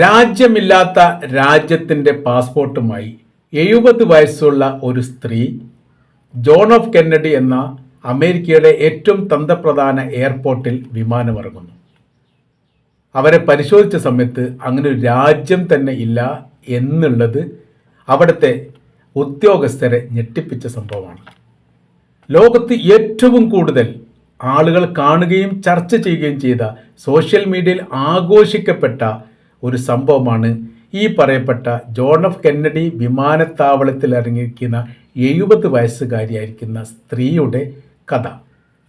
രാജ്യമില്ലാത്ത രാജ്യത്തിന്റെ പാസ്പോർട്ടുമായി എഴുപത് വയസ്സുള്ള ഒരു സ്ത്രീ ജോൺ ഓഫ് കെന്നഡി എന്ന അമേരിക്കയുടെ ഏറ്റവും തന്ത്രപ്രധാന എയർപോർട്ടിൽ വിമാനമിറങ്ങുന്നു. അവരെ പരിശോധിച്ച സമയത്ത് അങ്ങനെ ഒരു രാജ്യം തന്നെ ഇല്ല എന്നുള്ളത് അവിടുത്തെ ഉദ്യോഗസ്ഥരെ ഞെട്ടിപ്പിച്ച സംഭവമാണ്. ലോകത്ത് ഏറ്റവും കൂടുതൽ ആളുകൾ കാണുകയും ചർച്ച ചെയ്യുകയും ചെയ്ത സോഷ്യൽ മീഡിയയിൽ ആഘോഷിക്കപ്പെട്ട ഒരു സംഭവമാണ്. ഈ പറയപ്പെട്ട ജോൺ ഓഫ് കെന്നഡി വിമാനത്താവളത്തിൽ ഇറങ്ങിയിരിക്കുന്ന എഴുപത് വയസ്സുകാരിയായിരിക്കുന്ന സ്ത്രീയുടെ കഥ.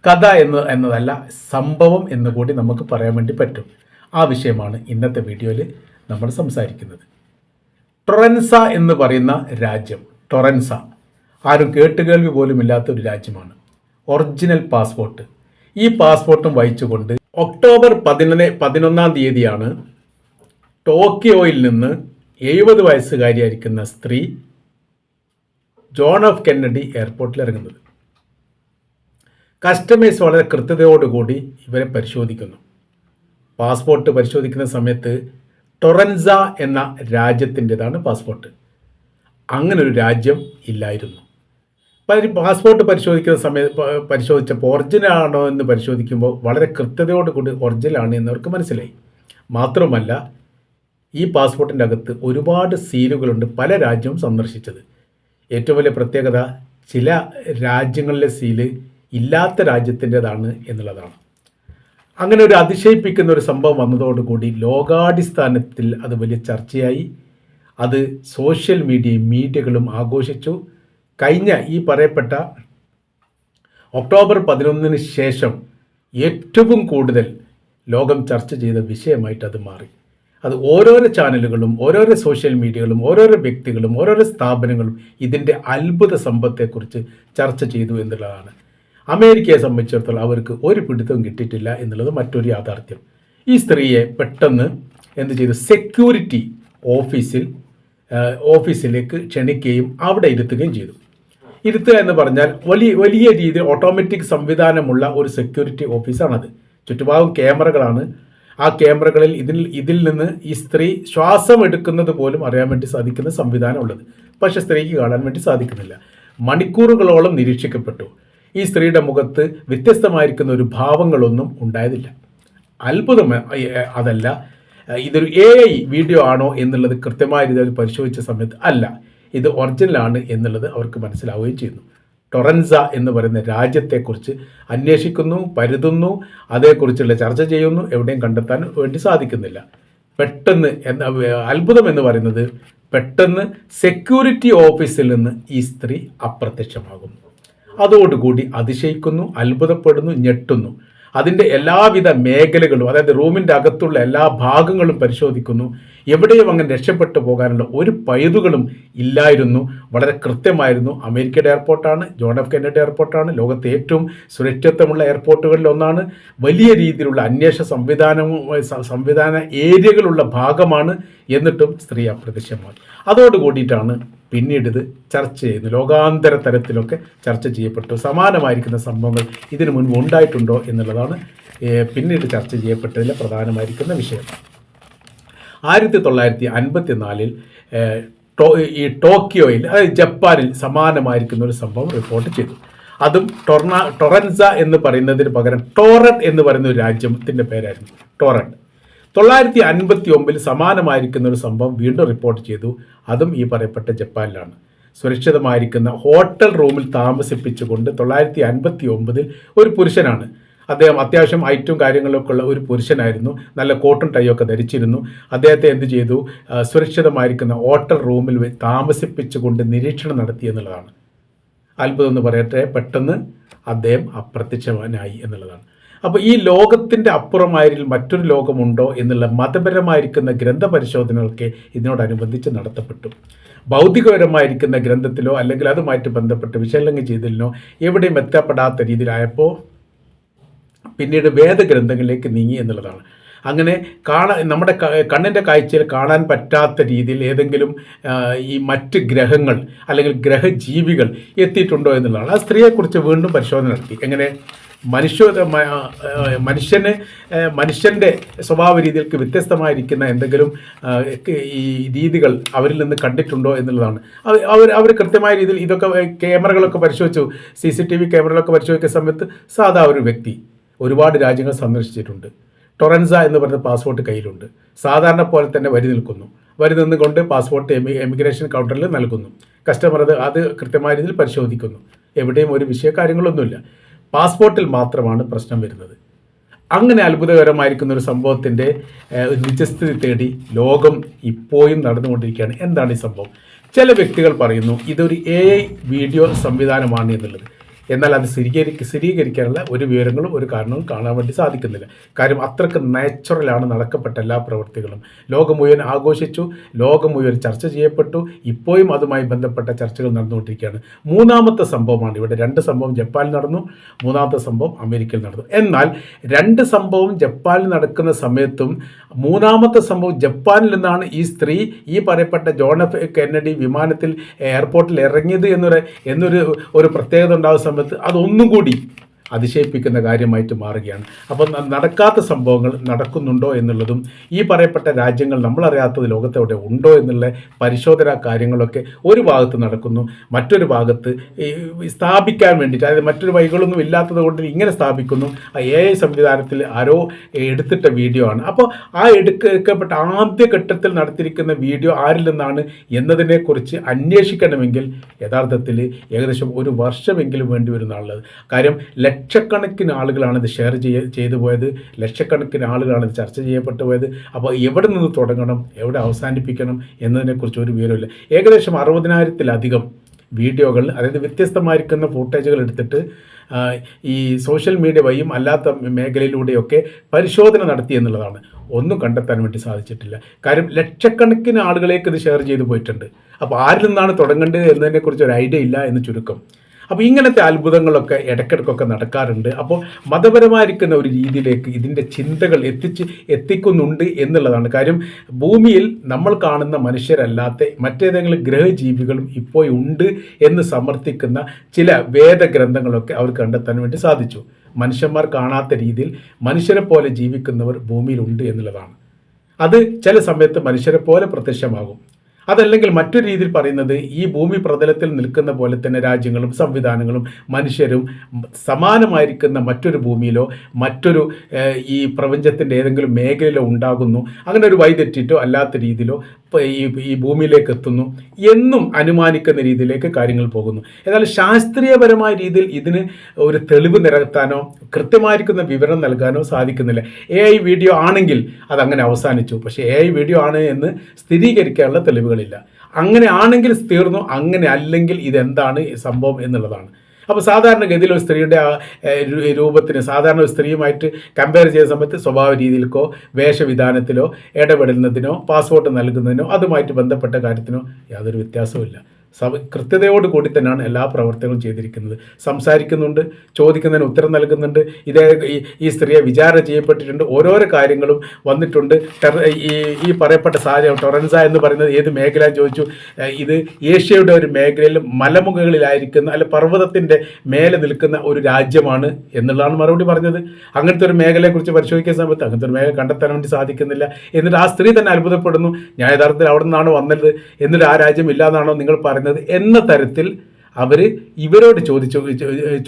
കഥ എന്ന് എന്നതല്ല സംഭവം എന്ന് കൂടി നമുക്ക് പറയാൻ വേണ്ടി പറ്റും. ആ വിഷയമാണ് ഇന്നത്തെ വീഡിയോയിൽ നമ്മൾ സംസാരിക്കുന്നത്. ടൊറൻസ എന്ന് പറയുന്ന രാജ്യം ടൊറൻസ. ആരും കേട്ടുകേൾവി പോലും ഇല്ലാത്ത ഒരു രാജ്യമാണ്. Original passport. ഈ പാസ്പോർട്ടും വഹിച്ചുകൊണ്ട് ഒക്ടോബർ പതിനൊന്ന് പതിനൊന്നാം തീയതിയാണ് ടോക്കിയോയിൽ നിന്ന് എഴുപത് വയസ്സുകാരിയായിരിക്കുന്ന സ്ത്രീ ജോൺ ഓഫ് കെന്നഡി എയർപോർട്ടിൽ ഇറങ്ങുന്നത്. കസ്റ്റമേഴ്സ് വളരെ കൃത്യതയോടുകൂടി ഇവരെ പരിശോധിക്കുന്നു. പാസ്പോർട്ട് പരിശോധിക്കുന്ന സമയത്ത് ടൊറൻസ എന്ന രാജ്യത്തിന്റെതാണ് പാസ്പോർട്ട്. അങ്ങനെ ഒരു രാജ്യം ഇല്ലായിരുന്നു. പാസ്പോർട്ട് പരിശോധിക്കുന്ന സമയത്ത് പരിശോധിച്ചപ്പോൾ ഒറിജിനാണോ എന്ന് പരിശോധിക്കുമ്പോൾ വളരെ കൃത്യതയോടുകൂടി ഒറിജിനലാണ് എന്നവർക്ക് മനസ്സിലായി. മാത്രമല്ല ഈ പാസ്പോർട്ടിന്റെ അകത്ത് ഒരുപാട് സീലുകളുണ്ട് പല രാജ്യവും സന്ദർശിച്ചത്. ഏറ്റവും വലിയ പ്രത്യേകത ചില രാജ്യങ്ങളിലെ സീൽ ഇല്ലാത്ത രാജ്യത്തിന്റെതാണ് എന്നുള്ളതാണ്. അങ്ങനെ ഒരു അതിശയിപ്പിക്കുന്ന ഒരു സംഭവം വന്നതോടുകൂടി ലോകാടിസ്ഥാനത്തിൽ അത് വലിയ ചർച്ചയായി. അത് സോഷ്യൽ മീഡിയയും മീഡിയകളും ആഘോഷിച്ചു. കഴിഞ്ഞ ഈ പറയപ്പെട്ട ഒക്ടോബർ പതിനൊന്നിന് ശേഷം ഏറ്റവും കൂടുതൽ ലോകം ചർച്ച ചെയ്ത വിഷയമായിട്ട് അത് മാറി. അത് ഓരോരോ ചാനലുകളും ഓരോരോ സോഷ്യൽ മീഡിയകളും ഓരോരോ വ്യക്തികളും ഓരോരോ സ്ഥാപനങ്ങളും ഇതിന്റെ അത്ഭുത സമ്പത്തെക്കുറിച്ച് ചർച്ച ചെയ്തു എന്നുള്ളതാണ്. അമേരിക്കയെ സംബന്ധിച്ചിടത്തോളം അവർക്ക് ഒരു പിടുത്തവും കിട്ടിയിട്ടില്ല എന്നുള്ളത് മറ്റൊരു യാഥാർത്ഥ്യം. ഈ സ്ത്രീയെ പെട്ടെന്ന് എന്ത് ചെയ്തു? സെക്യൂരിറ്റി ഓഫീസിൽ ഓഫീസിലേക്ക് ക്ഷണിക്കുകയും അവിടെ ഇരുത്തുകയും ചെയ്തു. ഇരുത്തുക എന്ന് പറഞ്ഞാൽ വലിയ വലിയ രീതിയിൽ ഓട്ടോമാറ്റിക് സംവിധാനമുള്ള ഒരു സെക്യൂരിറ്റി ഓഫീസാണത്. ചുറ്റുഭാഗം ക്യാമറകളാണ് ആ ക്യാമറകളിൽ ഇതിൽ ഇതിൽ നിന്ന് ഈ സ്ത്രീ ശ്വാസം എടുക്കുന്നത് പോലും അറിയാൻ വേണ്ടി സാധിക്കുന്ന സംവിധാനം ഉള്ളത്. പക്ഷെ സ്ത്രീക്ക് കാണാൻ വേണ്ടി സാധിക്കുന്നില്ല. മണിക്കൂറുകളോളം നിരീക്ഷിക്കപ്പെട്ടു. ഈ സ്ത്രീയുടെ മുഖത്ത് വ്യത്യസ്തമായിരിക്കുന്ന ഒരു ഭാവങ്ങളൊന്നും ഉണ്ടായതില്ല. അത്ഭുതം അതല്ല. ഇതൊരു എ ഐ വീഡിയോ ആണോ എന്നുള്ളത് കൃത്യമായ രീതിയിൽ പരിശോധിച്ച സമയത്ത് അല്ല. ഇത് ഒറിജിനലാണ് എന്നുള്ളത് അവർക്ക് മനസ്സിലാവുകയും ചെയ്യുന്നു. ടൊറൻസ എന്ന് പറയുന്ന രാജ്യത്തെക്കുറിച്ച് അന്വേഷിക്കുന്നു പരുതുന്നു അതേക്കുറിച്ചുള്ള ചർച്ച ചെയ്യുന്നു. എവിടെയും കണ്ടെത്താൻ വേണ്ടി സാധിക്കുന്നില്ല. പെട്ടെന്ന് അത്ഭുതം എന്ന് പറയുന്നത് പെട്ടെന്ന് സെക്യൂരിറ്റി ഓഫീസിൽ നിന്ന് ഈ സ്ത്രീ അപ്രത്യക്ഷമാകുന്നു. അതോടുകൂടി അതിശയിക്കുന്നു അത്ഭുതപ്പെടുന്നു ഞെട്ടുന്നു. അതിന്റെ എല്ലാവിധ മേഖലകളും അതായത് റൂമിന്റെ അകത്തുള്ള എല്ലാ ഭാഗങ്ങളും പരിശോധിക്കുന്നു. എവിടെയും അങ്ങനെ രക്ഷപ്പെട്ടു പോകാനുള്ള ഒരു പഴുതുകളും ഇല്ലായിരുന്നു. വളരെ കൃത്യമായിരുന്നു. അമേരിക്കയുടെ എയർപോർട്ടാണ് ജോൺ എഫ് കെന്നഡി എയർപോർട്ടാണ് ലോകത്തെ ഏറ്റവും സുരക്ഷിതത്വമുള്ള എയർപോർട്ടുകളിൽ ഒന്നാണ്. വലിയ രീതിയിലുള്ള അന്വേഷണ സംവിധാനവും സംവിധാന ഏരിയകളുള്ള ഭാഗമാണ് എന്നിട്ടും സ്ത്രീ അപ്രത്യക്ഷമായി അതോട് കൂടിയിട്ടാണ് പിന്നീട് ഇത് ചർച്ച ചെയ്യുന്നു ലോകാന്തര തലത്തിലൊക്കെ ചർച്ച ചെയ്യപ്പെട്ടു. സമാനമായിരിക്കുന്ന സംഭവങ്ങൾ ഇതിനു മുൻപ് ഉണ്ടായിട്ടുണ്ടോ എന്നുള്ളതാണ് പിന്നീട് ചർച്ച ചെയ്യപ്പെട്ടതിലെ പ്രധാനമായിരിക്കുന്ന വിഷയം. ആയിരത്തി തൊള്ളായിരത്തി ഈ ടോക്കിയോയിൽ അതായത് ജപ്പാനിൽ സമാനമായിരിക്കുന്ന ഒരു സംഭവം റിപ്പോർട്ട് ചെയ്തു. അതും ടൊർണ ടൊറൻസ എന്ന് പറയുന്നതിന് പകരം ടോറൻ എന്ന് പറയുന്ന ഒരു രാജ്യത്തിന്റെ പേരായിരുന്നു. ടോറൻ തൊള്ളായിരത്തി അൻപത്തി ഒമ്പതിൽ സമാനമായിരിക്കുന്ന ഒരു സംഭവം വീണ്ടും റിപ്പോർട്ട് ചെയ്തു. അതും ഈ പറയപ്പെട്ട ജപ്പാനിലാണ്. സുരക്ഷിതമായിരിക്കുന്ന ഹോട്ടൽ റൂമിൽ താമസിപ്പിച്ചുകൊണ്ട് തൊള്ളായിരത്തി അൻപത്തി ഒമ്പതിൽ ഒരു പുരുഷനാണ്. അദ്ദേഹം അത്യാവശ്യം ഐറ്റും കാര്യങ്ങളൊക്കെ ഉള്ള ഒരു പുരുഷനായിരുന്നു. നല്ല കോട്ടും ടൈയൊക്കെ ധരിച്ചിരുന്നു. അദ്ദേഹത്തെ എന്ത് ചെയ്തു? സുരക്ഷിതമായിരിക്കുന്ന ഹോട്ടൽ റൂമിൽ താമസിപ്പിച്ചുകൊണ്ട് നിരീക്ഷണം നടത്തി എന്നുള്ളതാണ്. അത്ഭുതം എന്ന് പറയട്ടെ പെട്ടെന്ന് അദ്ദേഹം അപ്രത്യക്ഷവാനായി എന്നുള്ളതാണ്. അപ്പോൾ ഈ ലോകത്തിന്റെ അപ്പുറമായിരിൽ മറ്റൊരു ലോകമുണ്ടോ എന്നുള്ള മതപരമായിരിക്കുന്ന ഗ്രന്ഥപരിശോധനകളൊക്കെ ഇതിനോടനുബന്ധിച്ച് നടത്തപ്പെട്ടു. ഭൗതികപരമായിരിക്കുന്ന ഗ്രന്ഥത്തിലോ അല്ലെങ്കിൽ അതുമായിട്ട് ബന്ധപ്പെട്ട് വിശകലനം ചെയ്തതിനോ എവിടെയും എത്തപ്പെടാത്ത രീതിയിലായപ്പോൾ പിന്നീട് വേദഗ്രന്ഥങ്ങളിലേക്ക് നീങ്ങി എന്നുള്ളതാണ്. അങ്ങനെ കാണാൻ നമ്മുടെ കണ്ണിന്റെ കാഴ്ചയിൽ കാണാൻ പറ്റാത്ത രീതിയിൽ ഏതെങ്കിലും ഈ മറ്റ് ഗ്രഹങ്ങൾ അല്ലെങ്കിൽ ഗ്രഹജീവികൾ എത്തിയിട്ടുണ്ടോ എന്നുള്ളതാണ്. ആ സ്ത്രീയെക്കുറിച്ച് വീണ്ടും പരിശോധന നടത്തി. എങ്ങനെ? മനുഷ്യ മനുഷ്യനെ മനുഷ്യന്റെ സ്വഭാവ രീതികൾക്ക് വ്യത്യസ്തമായിരിക്കുന്ന എന്തെങ്കിലും ഈ രീതികൾ അവരിൽ നിന്ന് കണ്ടിട്ടുണ്ടോ എന്നുള്ളതാണ്. അവ- അവർ അവർ കൃത്യമായ രീതിയിൽ ഇതൊക്കെ ക്യാമറകളൊക്കെ പരിശോധിച്ചു. സി സി ടി വി ക്യാമറകളൊക്കെ പരിശോധിക്കുന്ന സമയത്ത് സാധാ ഒരു വ്യക്തി ഒരുപാട് രാജ്യങ്ങൾ സന്ദർശിച്ചിട്ടുണ്ട്. ടൊറൻസ എന്ന് പറഞ്ഞ പാസ്പോർട്ട് കയ്യിലുണ്ട്. സാധാരണ പോലെ തന്നെ വരി നിൽക്കുന്നു. വരി നിന്നുകൊണ്ട് പാസ്പോർട്ട് എമി എമിഗ്രേഷൻ കൗണ്ടറിൽ നൽകുന്നു. കസ്റ്റമർ അത് അത് കൃത്യമായ രീതിയിൽ പരിശോധിക്കുന്നു. എവിടെയും ഒരു വിഷയ കാര്യങ്ങളൊന്നുമില്ല പാസ്പോർട്ടിൽ മാത്രമാണ് പ്രശ്നം വരുന്നത്. അങ്ങനെ അത്ഭുതകരമായിരിക്കുന്ന ഒരു സംഭവത്തിന്റെ ഒരു നിജസ്ഥിതി തേടി ലോകം ഇപ്പോഴും നടന്നുകൊണ്ടിരിക്കുകയാണ്. എന്താണ് ഈ സംഭവം? ചില വ്യക്തികൾ പറയുന്നു ഇതൊരു എ വീഡിയോ സംവിധാനമാണ് എന്നുള്ളത്. എന്നാൽ അത് സ്ഥിരീകരിക്ക സ്ഥിരീകരിക്കാനുള്ള ഒരു വിവരങ്ങളും ഒരു കാരണവും കാണാൻ വേണ്ടി സാധിക്കുന്നില്ല. കാര്യം അത്രയ്ക്ക് നാച്ചുറലാണ് നടക്കപ്പെട്ട എല്ലാ പ്രവൃത്തികളും. ലോകം മുഴുവൻ ആഘോഷിച്ചു ലോകം മുഴുവൻ ചർച്ച ചെയ്യപ്പെട്ടു ഇപ്പോഴും അതുമായി ബന്ധപ്പെട്ട ചർച്ചകൾ നടന്നുകൊണ്ടിരിക്കുകയാണ്. മൂന്നാമത്തെ സംഭവമാണ് ഇവിടെ. രണ്ട് സംഭവം ജപ്പാനിൽ നടന്നു മൂന്നാമത്തെ സംഭവം അമേരിക്കയിൽ നടന്നു. എന്നാൽ രണ്ട് സംഭവം ജപ്പാനിൽ നടക്കുന്ന സമയത്തും മൂന്നാമത്തെ സംഭവം ജപ്പാനിൽ നിന്നാണ് ഈ സ്ത്രീ ഈ പറയപ്പെട്ട ജോൺ എഫ് കെന്നഡി വിമാനത്തിൽ എയർപോർട്ടിൽ ഇറങ്ങിയത് എന്നൊരു എന്നൊരു ഒരു പ്രത്യേകത ഉണ്ടാകുന്ന സമയത്ത് അതൊന്നും കൂടി അതിശയിപ്പിക്കുന്ന കാര്യമായിട്ട് മാറുകയാണ്. അപ്പം നടക്കാത്ത സംഭവങ്ങൾ നടക്കുന്നുണ്ടോ എന്നുള്ളതും ഈ പറയപ്പെട്ട രാജ്യങ്ങൾ നമ്മളറിയാത്തത് ലോകത്തെവിടെ ഉണ്ടോ എന്നുള്ള പരിശോധനാ കാര്യങ്ങളൊക്കെ ഒരു ഭാഗത്ത് നടക്കുന്നു. മറ്റൊരു ഭാഗത്ത് ഈ സ്ഥാപിക്കാൻ വേണ്ടിയിട്ട് അതായത് മറ്റൊരു വഴികളൊന്നും ഇല്ലാത്തത് കൊണ്ട് ഇങ്ങനെ സ്ഥാപിക്കുന്നു. എ ഐ സംവിധാനത്തിൽ ആരോ എടുത്തിട്ട വീഡിയോ ആണ്. അപ്പോൾ ആ എടുക്കപ്പെട്ട ആദ്യഘട്ടത്തിൽ നടത്തിയിരിക്കുന്ന വീഡിയോ ആരിൽ നിന്നാണ് എന്നതിനെക്കുറിച്ച് അന്വേഷിക്കണമെങ്കിൽ യഥാർത്ഥത്തിൽ ഏകദേശം ഒരു വർഷമെങ്കിലും വേണ്ടി വരുന്നതാണുള്ളത് കാര്യം ലക്ഷക്കണക്കിന് ആളുകളാണ് ഇത് ഷെയർ ചെയ്യ ചെയ്തു പോയത്. ലക്ഷക്കണക്കിന് ആളുകളാണ് ഇത് ചർച്ച ചെയ്യപ്പെട്ടു പോയത്. അപ്പോൾ എവിടെ നിന്ന് തുടങ്ങണം എവിടെ അവസാനിപ്പിക്കണം എന്നതിനെക്കുറിച്ച് ഒരു വിവരമില്ല ഏകദേശം അറുപതിനായിരത്തിലധികം വീഡിയോകൾ അതായത് വ്യത്യസ്തമായിരിക്കുന്ന ഫൂട്ടേജുകൾ എടുത്തിട്ട് ഈ സോഷ്യൽ മീഡിയ വഴിയും അല്ലാത്ത മേഖലയിലൂടെയൊക്കെ പരിശോധന നടത്തി എന്നുള്ളതാണ്. ഒന്നും കണ്ടെത്താൻ വേണ്ടി സാധിച്ചിട്ടില്ല. കാര്യം ലക്ഷക്കണക്കിന് ആളുകളേക്ക് ഇത് ഷെയർ ചെയ്തു പോയിട്ടുണ്ട്. അപ്പോൾ ആരിൽ നിന്നാണ് തുടങ്ങേണ്ടത് എന്നതിനെക്കുറിച്ച് ഒരു ഐഡിയ ഇല്ല എന്ന് ചുരുക്കം. അപ്പോൾ ഇങ്ങനത്തെ അത്ഭുതങ്ങളൊക്കെ ഇടയ്ക്കിടയ്ക്കൊക്കെ നടക്കാറുണ്ട്. അപ്പോൾ മതപരമായിരിക്കുന്ന ഒരു രീതിയിലേക്ക് ഇതിന്റെ ചിന്തകൾ എത്തിച്ച് എത്തിക്കുന്നുണ്ട് എന്നുള്ളതാണ് കാര്യം. ഭൂമിയിൽ നമ്മൾ കാണുന്ന മനുഷ്യരല്ലാത്ത മറ്റേതെങ്കിലും ഗ്രഹജീവികളും ഇപ്പോൾ ഉണ്ട് എന്ന് സമർത്ഥിക്കുന്ന ചില വേദഗ്രന്ഥങ്ങളൊക്കെ അവർ കണ്ടെത്താൻ വേണ്ടി സാധിച്ചു. മനുഷ്യന്മാർ കാണാത്ത രീതിയിൽ മനുഷ്യരെ പോലെ ജീവിക്കുന്നവർ ഭൂമിയിലുണ്ട് എന്നുള്ളതാണ്. അത് ചില സമയത്ത് മനുഷ്യരെ പോലെ പ്രത്യക്ഷമാകും. അതല്ലെങ്കിൽ മറ്റൊരു രീതിയിൽ പറയുന്നത് ഈ ഭൂമി പ്രതലത്തിൽ നിൽക്കുന്ന പോലെ തന്നെ രാജ്യങ്ങളും സംവിധാനങ്ങളും മനുഷ്യരും സമാനമായിരിക്കുന്ന മറ്റൊരു ഭൂമിയിലോ മറ്റൊരു ഈ പ്രപഞ്ചത്തിന്റെ ഏതെങ്കിലും മേഖലയിലോ ഉണ്ടാകുന്നു. അങ്ങനെ ഒരു വഴിതെറ്റിട്ടോ അല്ലാത്ത രീതിയിലോ ഈ ഈ ഭൂമിയിലേക്ക് എത്തുന്നു എന്നും അനുമാനിക്കുന്ന രീതിയിലേക്ക് കാര്യങ്ങൾ പോകുന്നു. എന്നാൽ ശാസ്ത്രീയപരമായ രീതിയിൽ ഇതിന് ഒരു തെളിവ് നിരത്താനോ കൃത്യമായിരിക്കുന്ന വിവരം നൽകാനോ സാധിക്കുന്നില്ല. എ ഐ വീഡിയോ ആണെങ്കിൽ അതങ്ങനെ അവസാനിച്ചു. പക്ഷേ എ ഐ വീഡിയോ ആണ് എന്ന് സ്ഥിരീകരിക്കാനുള്ള തെളിവുകളില്ല. അങ്ങനെ ആണെങ്കിൽ തീർന്നു അങ്ങനെ അല്ലെങ്കിൽ ഇതെന്താണ് സംഭവം എന്നുള്ളതാണ്. അപ്പോൾ സാധാരണഗതിയിൽ ഒരു സ്ത്രീയുടെ രൂപത്തിന് സാധാരണ ഒരു സ്ത്രീയുമായിട്ട് കമ്പയർ ചെയ്യുന്ന സമയത്ത് സ്വഭാവ രീതിയിലേക്കോ വേഷവിധാനത്തിലോ ഇടപെടുന്നതിനോ പാസ്പോർട്ട് നൽകുന്നതിനോ അതുമായിട്ട് ബന്ധപ്പെട്ട കാര്യത്തിനോ യാതൊരു വ്യത്യാസവുമില്ല. സവ കൃത്യതയോട് കൂടി തന്നെയാണ് എല്ലാ പ്രവർത്തനങ്ങളും ചെയ്തിരിക്കുന്നത്. സംസാരിക്കുന്നുണ്ട് ചോദിക്കുന്നതിന് ഉത്തരം നൽകുന്നുണ്ട്. ഇതേ ഈ സ്ത്രീയെ വിചാരണ ചെയ്യപ്പെട്ടിട്ടുണ്ട്. ഓരോരോ കാര്യങ്ങളും വന്നിട്ടുണ്ട്. ഈ ഈ പറയപ്പെട്ട സാഹചര്യം ടൊറൻസ എന്ന് പറയുന്നത് ഏത് മേഖല ചോദിച്ചു. ഇത് ഏഷ്യയുടെ ഒരു മേഖലയിൽ മലമുഖങ്ങളിലായിരിക്കുന്ന അല്ലെ പർവതത്തിന്റെ മേലെ നിൽക്കുന്ന ഒരു രാജ്യമാണ് എന്നുള്ളതാണ് മറുപടി പറഞ്ഞത്. അങ്ങനത്തെ ഒരു മേഖലയെക്കുറിച്ച് പരിശോധിക്കുന്ന സമയത്ത് അങ്ങനത്തെ ഒരു മേഖല കണ്ടെത്താൻ വേണ്ടി സാധിക്കുന്നില്ല. എന്നിട്ട് ആ സ്ത്രീ തന്നെ അത്ഭുതപ്പെടുന്നു. ഞാൻ യഥാർത്ഥത്തിൽ അവിടെ നിന്നാണ് വന്നത്. എന്നിട്ട് ആ രാജ്യം ഇല്ലാന്നാണോ നിങ്ങൾ പറയുന്നത് എന്ന തരത്തിൽ അവർ ഇവരോട് ചോദിച്ചു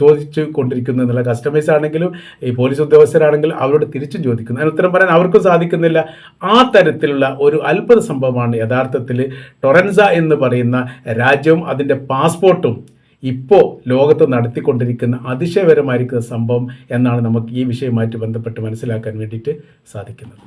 ചോദിച്ചു കൊണ്ടിരിക്കുന്നു എന്നുള്ള കസ്റ്റമേഴ്സ് ആണെങ്കിലും ഈ പോലീസ് ഉദ്യോഗസ്ഥരാണെങ്കിലും അവരോട് തിരിച്ചും ചോദിക്കുന്നു. അതിന് ഉത്തരം പറയാൻ അവർക്കും സാധിക്കുന്നില്ല. ആ തരത്തിലുള്ള ഒരു അത്ഭുത സംഭവമാണ് യഥാർത്ഥത്തിൽ ടൊറൻസ എന്ന് പറയുന്ന രാജ്യവും അതിന്റെ പാസ്പോർട്ടും ഇപ്പോൾ ലോകത്ത് നടത്തിക്കൊണ്ടിരിക്കുന്ന അതിശയപരമായിരിക്കുന്ന സംഭവം എന്നാണ് നമുക്ക് ഈ വിഷയവുമായിട്ട് ബന്ധപ്പെട്ട് മനസ്സിലാക്കാൻ വേണ്ടിയിട്ട് സാധിക്കുന്നത്.